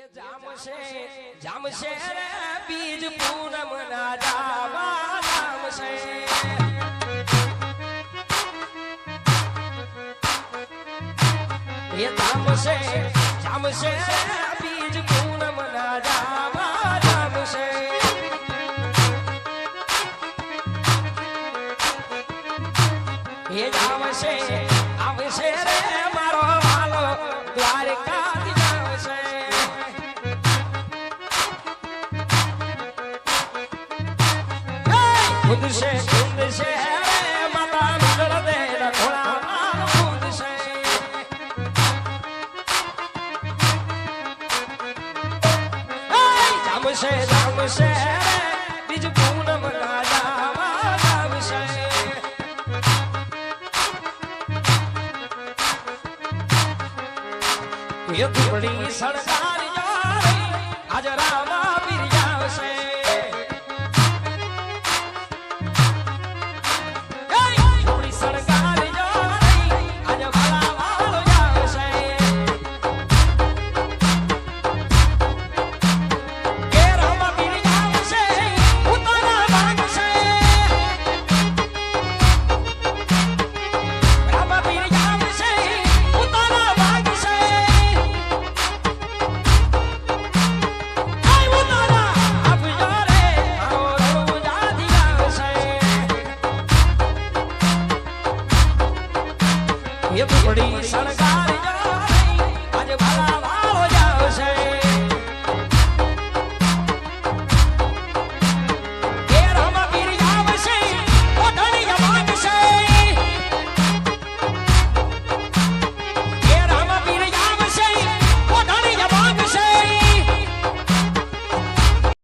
જામશે જામશે બીજ પૂનમ ના જાવા જામશે એ જામશે જામશે બીજ પૂનમ ના જાવા જામશે એ જામશે આવશે રે ખુદ છે ખુદ છે માતા મંગળ દે રખોડા ખુદ છે જામશે જામશે બીજ પૂનમ ના જાવા જામશે. એ ધૂળી સળગારી એ કુકડી શણગારી જા આજે ભાલા